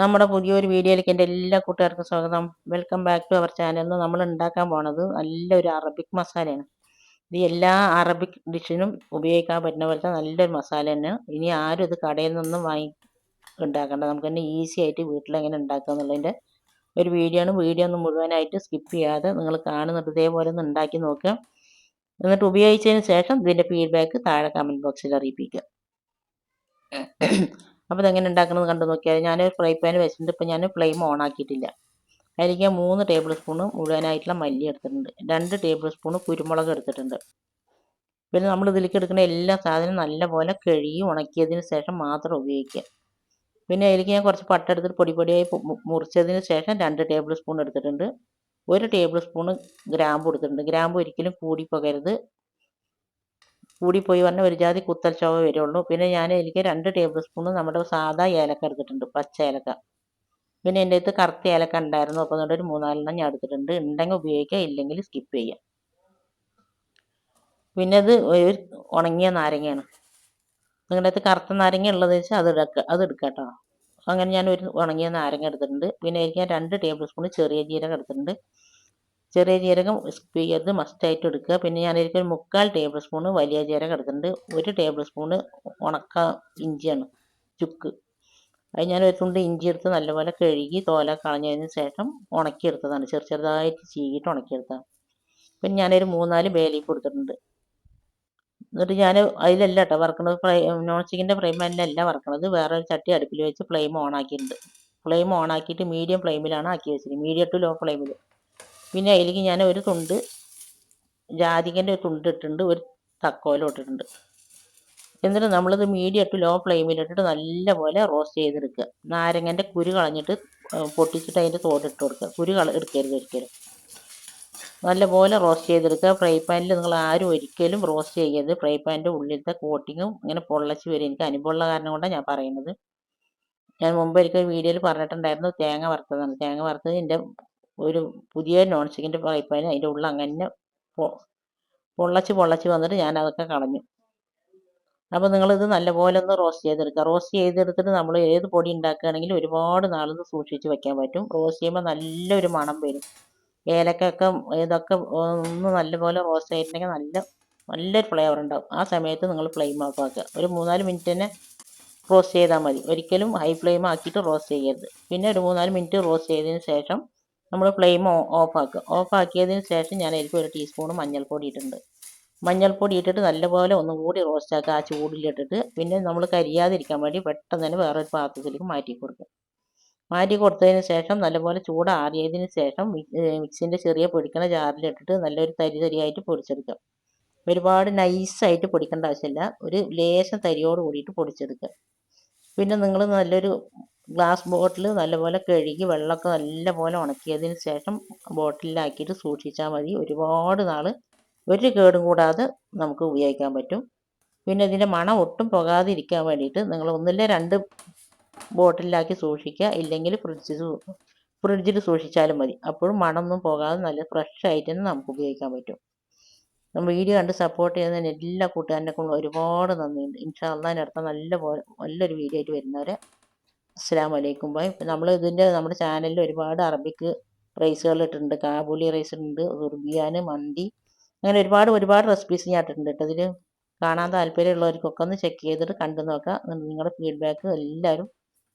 നമ്മുടെ പുതിയൊരു വീഡിയോയിലേക്ക് എന്റെ എല്ലാ കൂട്ടുകാർക്കും സ്വാഗതം. Welcome back to our channel നമ്മൾ ഉണ്ടാക്കാൻ പോണത് നല്ലൊരു അറബിക് മസാലയാണ് ഇത് എല്ലാ അറബിക് ഡിഷിനും ഉപയോഗിക്കാൻ പറ്റുന്ന പോലത്തെ നല്ലൊരു മസാല തന്നെ. ഇനി ആരും ഇത് കടയിൽ നിന്നൊന്നും വാങ്ങി ഉണ്ടാക്കേണ്ട. നമുക്ക് തന്നെ ഈസി ആയിട്ട് വീട്ടിലെങ്ങനെ ഉണ്ടാക്കുക എന്നുള്ളതിന്റെ ഒരു വീഡിയോ ആണ്. വീഡിയോ ഒന്നും മുഴുവനായിട്ട് സ്കിപ്പ് ചെയ്യാതെ നിങ്ങൾ കാണുന്നത് ഇതേപോലെ ഒന്ന് ഉണ്ടാക്കി നോക്കുക. എന്നിട്ട് ഉപയോഗിച്ചതിന് ശേഷം ഇതിന്റെ ഫീഡ്ബാക്ക് താഴെ കമന്റ് ബോക്സിൽ അറിയിപ്പിക്കുക. അപ്പോൾ ഇതെങ്ങനെ ഉണ്ടാക്കുന്നത് കണ്ടു നോക്കിയാൽ ഞാൻ ഫ്രൈ പാൻ വെച്ചിട്ടുണ്ട്. ഇപ്പോൾ ഞാൻ ഫ്ലെയിം ഓൺ ആക്കിയിട്ടില്ല. അതിലേക്ക് മൂന്ന് ടേബിൾ സ്പൂണ് മുഴുവനായിട്ടുള്ള മല്ലി എടുത്തിട്ടുണ്ട്. രണ്ട് ടേബിൾ സ്പൂണ് കുരുമുളക് എടുത്തിട്ടുണ്ട്. പിന്നെ നമ്മൾ ഇതിലേക്ക് എടുക്കുന്ന എല്ലാ സാധനവും നല്ലപോലെ കഴുകി ഉണക്കിയതിന് ശേഷം മാത്രം ഉപയോഗിക്കുക. പിന്നെ അതിലേക്ക് ഞാൻ കുറച്ച് പട്ട എടുത്തിട്ട് പൊടി പൊടിയായി മുറിച്ചതിന് ശേഷം രണ്ട് ടേബിൾ സ്പൂൺ എടുത്തിട്ടുണ്ട്. ഒരു ടേബിൾ സ്പൂണ് ഗ്രാമ്പ് എടുത്തിട്ടുണ്ട്. ഗ്രാമ്പ് ഒരിക്കലും കൂടി പോകരുത്. കൂടിപ്പോയി പറഞ്ഞാൽ ഒരു ജാതി കുത്തൽ ചുവ വരുള്ളൂ. പിന്നെ ഞാൻ എനിക്ക് രണ്ട് ടേബിൾ സ്പൂൺ നമ്മുടെ സാധാ ഏലക്ക എടുത്തിട്ടുണ്ട് പച്ച ഏലക്ക. പിന്നെ എന്റെ അടുത്ത് കറുത്ത ഏലക്ക ഉണ്ടായിരുന്നു അപ്പോൾ അതുകൊണ്ട് ഒരു മൂന്നാലെണ്ണം ഞാൻ എടുത്തിട്ടുണ്ട്. ഉണ്ടെങ്കിൽ ഉപയോഗിക്കുക ഇല്ലെങ്കിൽ സ്കിപ്പ് ചെയ്യാം. പിന്നെ അത് ഒരു ഉണങ്ങിയ നാരങ്ങയാണ്. നിങ്ങളുടെ അടുത്ത് കറുത്ത നാരങ്ങ ഉള്ളത് വെച്ചാൽ അത് എടുക്കുക അത് എടുക്കുക കേട്ടോ. അങ്ങനെ ഞാൻ ഒരു ഉണങ്ങിയ നാരങ്ങ എടുത്തിട്ടുണ്ട്. പിന്നെ എനിക്ക് ഞാൻ രണ്ട് ടേബിൾ സ്പൂൺ ചെറിയ ജീരകം എടുത്തിട്ടുണ്ട്. ചെറിയ ജീരകം ചെയ്യരുത് മസ്റ്റായിട്ട് എടുക്കുക. പിന്നെ ഒരു മുക്കാൽ ടേബിൾ സ്പൂണ് വലിയ ജീരകം എടുക്കുന്നുണ്ട് ഒരു ടേബിൾ സ്പൂണ് ഉണക്ക ഇഞ്ചിയാണ് ചുക്ക്. അത് ഞാൻ ഒരു തുണ്ട് ഇഞ്ചി എടുത്ത് നല്ലപോലെ കഴുകി തോല കളഞ്ഞതിന് ശേഷം ഉണക്കിയെടുത്തതാണ്. ചെറു ചെറുതായിട്ട് ചീകിയിട്ട് ഉണക്കിയെടുത്തതാണ്. പിന്നെ ഞാനൊരു മൂന്നാൽ ബേലീഫ് കൊടുത്തിട്ടുണ്ട് എന്നിട്ട് ഞാൻ അതിലല്ല കേട്ടോ വറക്കണത്. ഫ്ലൈ നോൺ സ്റ്റിക്കിന്റെ ഫ്ലെയിം അല്ല വറക്കണത്. വേറെ ഒരു ചട്ടി അടുപ്പിൽ വെച്ച് ഫ്ലെയിം ഓൺ ആക്കിയിട്ടുണ്ട്. ഫ്ലെയിം ഓൺ ആക്കിയിട്ട് മീഡിയം ഫ്ലെയിമിലാണ് ആക്കി വെച്ചത് മീഡിയം ടു ലോ. ഫ്ലെയിമിൽ പിന്നെ അതിലേക്ക് ഞാൻ ഒരു തുണ്ട് ജാതികന്റെ ഒരു തുണ്ട് ഇട്ടിട്ടുണ്ട് ഒരു തക്കോലം ഇട്ടിട്ടുണ്ട്. എന്നിട്ട് നമ്മളിത് മീഡിയം ഇട്ട് ലോ ഫ്ലെയിമിൽ ഫ്ലെയിമിലിട്ടിട്ട് നല്ലപോലെ റോസ്റ്റ് ചെയ്തെടുക്കുക. നാരങ്ങന്റെ കുരു കളഞ്ഞിട്ട് പൊട്ടിച്ചിട്ട് അതിന്റെ തോടിട്ട് കൊടുക്കുക. കുരു കള എടുക്കരുത് ഒരിക്കലും. നല്ലപോലെ റോസ്റ്റ് ചെയ്തെടുക്കുക. ഫ്രൈ പാനിൽ നിങ്ങൾ ആരും ഒരിക്കലും റോസ്റ്റ് ചെയ്യരുത്. ഫ്രൈ പാനിന്റെ ഉള്ളിലത്തെ കോട്ടിങ്ങും ഇങ്ങനെ പൊള്ളച്ച് വരും. എനിക്ക് അനുഭവമുള്ള കാരണം കൊണ്ടാണ് ഞാൻ പറയുന്നത്. ഞാൻ മുമ്പ് ഒരിക്കൽ വീഡിയോയിൽ പറഞ്ഞിട്ടുണ്ടായിരുന്നു തേങ്ങ വറുത്തതാണ്. തേങ്ങ വറുത്തത് എന്റെ ഒരു പുതിയ നോൺ സ്റ്റിക്കിന്റെ ഫ്രൈ പാൻ അതിന്റെ ഉള്ളിൽ അങ്ങനെ പൊള്ളച്ച് പൊള്ളച്ച് വന്നിട്ട് ഞാൻ അതൊക്കെ കളഞ്ഞു. അപ്പോൾ നിങ്ങളിത് നല്ലപോലെ ഒന്ന് റോസ്റ്റ് ചെയ്തെടുക്കുക. റോസ്റ്റ് ചെയ്തെടുത്തിട്ട് നമ്മൾ ഏത് പൊടി ഉണ്ടാക്കുകയാണെങ്കിലും ഒരുപാട് നാളിത് സൂക്ഷിച്ച് വെക്കാൻ പറ്റും. റോസ്റ്റ് ചെയ്യുമ്പോൾ നല്ലൊരു മണം വരും. ഏലക്കൊക്കെ ഇതൊക്കെ ഒന്ന് നല്ലപോലെ റോസ്റ്റ് ചെയ്തിട്ടുണ്ടെങ്കിൽ നല്ല നല്ലൊരു ഫ്ലേവർ ഉണ്ടാവും. ആ സമയത്ത് നിങ്ങൾ ഫ്ലെയിം ഓഫ് ആക്കുക. ഒരു മൂന്നാൽ മിനിറ്റ് തന്നെ റോസ്റ്റ് ചെയ്താൽ മതി. ഒരിക്കലും ഹൈ ഫ്ലെയിം ആക്കിയിട്ട് റോസ്റ്റ് ചെയ്യരുത്. പിന്നെ ഒരു മൂന്നാൽ മിനിറ്റ് റോസ്റ്റ് ചെയ്തതിന് ശേഷം നമ്മൾ ഫ്ലെയിം ഓഫ് ആക്കുക. ഓഫ് ആക്കിയതിന് ശേഷം ഞാൻ അതിലേക്ക് ഒരു ടീസ്പൂൺ മഞ്ഞൾപ്പൊടി ഇട്ടിട്ടുണ്ട്. മഞ്ഞൾപ്പൊടി ഇട്ടിട്ട് നല്ലപോലെ ഒന്നും കൂടി റോസ്റ്റ് ആക്കുക ആ ചൂടിലിട്ടിട്ട്. പിന്നെ നമ്മൾ കരിയാതിരിക്കാൻ വേണ്ടി പെട്ടെന്ന് തന്നെ വേറൊരു പാത്രത്തിലേക്ക് മാറ്റി കൊടുക്കുക. മാറ്റി കൊടുത്തതിന് ശേഷം നല്ലപോലെ ചൂടാറിയതിന് ശേഷം മിക്സിന്റെ ചെറിയ പൊടിക്കണ ജാറിലിട്ടിട്ട് നല്ലൊരു തരി തരിയായിട്ട് പൊടിച്ചെടുക്കാം ഒരുപാട് നൈസായിട്ട് പൊടിക്കേണ്ട ആവശ്യമില്ല. ഒരു ലേശം തരിയോട് കൂടിയിട്ട് പൊടിച്ചെടുക്കുക. പിന്നെ നിങ്ങൾ നല്ലൊരു ഗ്ലാസ് ബോട്ടിൽ നല്ലപോലെ കഴുകി വെള്ളമൊക്കെ നല്ലപോലെ ഉണക്കിയതിന് ശേഷം ബോട്ടിലാക്കിയിട്ട് സൂക്ഷിച്ചാൽ മതി. ഒരുപാട് നാൾ ഒരു കേടും കൂടാതെ നമുക്ക് ഉപയോഗിക്കാൻ പറ്റും. പിന്നെ ഇതിന്റെ മണം ഒട്ടും പോകാതിരിക്കാൻ വേണ്ടിയിട്ട് നിങ്ങൾ ഒന്നില്ല രണ്ട് ബോട്ടിലാക്കി സൂക്ഷിക്കുക. ഇല്ലെങ്കിൽ ഫ്രിഡ്ജിൽ ഫ്രിഡ്ജിൽ സൂക്ഷിച്ചാലും മതി. അപ്പോഴും മണമൊന്നും പോകാതെ നല്ല ഫ്രഷ് ആയിട്ട് തന്നെ നമുക്ക് ഉപയോഗിക്കാൻ പറ്റും. വീഡിയോ കണ്ട് സപ്പോർട്ട് ചെയ്യുന്നതിന് എല്ലാ കൂട്ടുകാരനെക്കൊണ്ട് ഒരുപാട് നന്ദിയുണ്ട്. ഇൻഷാ അടുത്ത നല്ല പോലെ നല്ലൊരു വീഡിയോ ആയിട്ട് വരുന്നവരെ അസ്സാം വലൈക്കും ബൈ നമ്മൾ ഇതിന്റെ നമ്മുടെ ചാനലിൽ ഒരുപാട് അറബിക്ക് റൈസുകൾ ഇട്ടിട്ടുണ്ട്. കാബൂലി റൈസ് ഉണ്ട് ഉർബിയാൻ മന്തി അങ്ങനെ ഒരുപാട് ഒരുപാട് റെസിപ്പീസ് ഞാൻ ഇട്ടിട്ടുണ്ട് ഇതിൽ കാണാൻ താല്പര്യമുള്ളവർക്കൊക്കെ ഒന്ന് ചെക്ക് ചെയ്തിട്ട് കണ്ടു നോക്കാം. നിങ്ങളുടെ ഫീഡ്ബാക്ക് എല്ലാവരും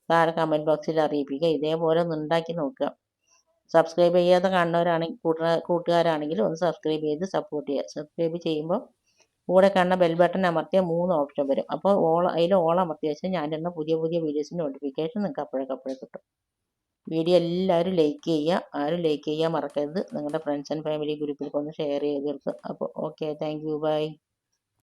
താഴെ കമന്റ് ബോക്സിൽ അറിയിപ്പിക്കുക. ഇതേപോലെ ഒന്ന് ഉണ്ടാക്കി നോക്കുക. സബ്സ്ക്രൈബ് ചെയ്യാതെ കാണുന്നവരാണെങ്കിൽ കൂട്ടുകാരാണെങ്കിൽ ഒന്ന് സബ്സ്ക്രൈബ് ചെയ്ത് സപ്പോർട്ട് ചെയ്യുക. സബ്സ്ക്രൈബ് ചെയ്യുമ്പോൾ കൂടെ കാണുന്ന ബെൽ ബട്ടൺ അമർത്തിയാൽ മൂന്ന് ഓപ്ഷൻ വരും. അപ്പോൾ ഓൾ അതിൽ ഓൾ അമർത്തി വെച്ചാൽ ഞാൻ ഇടുന്ന പുതിയ പുതിയ വീഡിയോസിന്റെ നോട്ടിഫിക്കേഷൻ നിങ്ങൾക്ക് അപ്പോഴൊക്കെ അപ്പോഴേ കിട്ടും. വീഡിയോ എല്ലാവരും ലൈക്ക് ചെയ്യുക ആരും ലൈക്ക് ചെയ്യാൻ മറക്കരുത്. നിങ്ങളുടെ ഫ്രണ്ട്സ് ആൻഡ് ഫാമിലി ഗ്രൂപ്പിൽ ഒന്ന് ഷെയർ ചെയ്ത് കൊടുക്കുക അപ്പോൾ ഓക്കെ താങ്ക് യു ബൈ